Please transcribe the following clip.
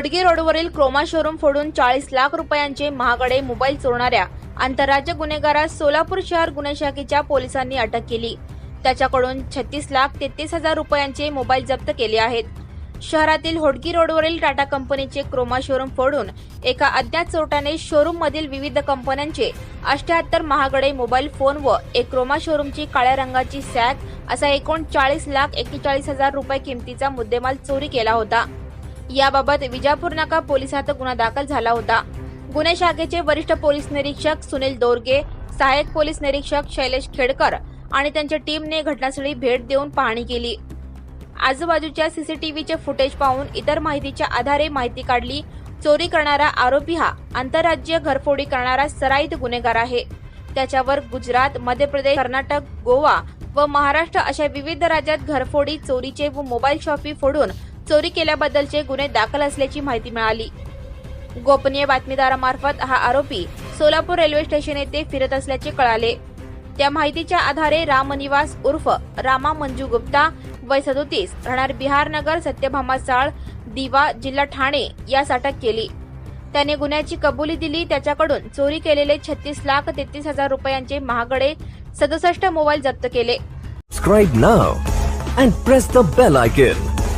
होडगी रोडवरील Croma showroom फोडून चाळीस लाख रुपयांचे महागडे मोबाईल चोरणाऱ्या आंतरराज्य गुन्हेगारास सोलापूर शहर गुन्हे शाखेच्या पोलिसांनी अटक केली. त्याच्याकडून छत्तीस लाख तेहतीस हजार रुपयांचे मोबाईल जप्त केले आहेत. शहरातील होडगी रोडवरील टाटा कंपनीचे क्रोमा शोरूम फोडून एका अज्ञात चोरट्याने शोरूम मधील विविध कंपन्यांचे अष्ट्याहत्तर महागडे मोबाईल फोन व एक क्रोमा शोरूमची काळ्या रंगाची सॅग असा एकूण चाळीस लाख एक्केचाळीस हजार रुपये किमतीचा मुद्देमाल चोरी केला होता. याबाबत विजापूर नाका पोलिसात गुन्हा दाखल झाला होता. गुन्हे शाखेचे वरिष्ठ पोलीस निरीक्षक सुनील दोरगे सहाय्यक पोलीस निरीक्षक शैलेश खेडकर आणि त्यांच्या टीमने घटनास्थळी भेट देऊन पाहणी केली. आजूबाजूच्या सीसीटीव्हीचे फुटेज पाहून इतर माहितीच्या आधारे माहिती काढली चोरी करणारा आरोपी हा आंतरराज्य घरफोडी करणारा सराईत गुन्हेगार आहे. त्याच्यावर गुजरात मध्य प्रदेश कर्नाटक गोवा व महाराष्ट्र अशा विविध राज्यात घरफोडी चोरीचे व मोबाईल शॉपी फोडून चोरी केल्याबद्दलचे गुन्हे दाखल असल्याची माहिती मिळाली. गोपनीय बातमीदारामार्फत हा आरोपी सोलापूर रेल्वे स्टेशन येथे फिरत असल्याचे कळाले. त्या माहितीच्या आधारे रामनिवास उर्फ रामा मंजू गुप्ता वय सदोतीस राहणार बिहारनगर सत्यभामा चाळ दिवा जिल्हा ठाणे यास अटक केली. त्याने गुन्ह्याची कबुली दिली त्याच्याकडून चोरी केलेले छत्तीस लाख तेहतीस हजार रुपयांचे महागडे सदुसष्ट मोबाईल जप्त केले. Subscribe now and press the bell icon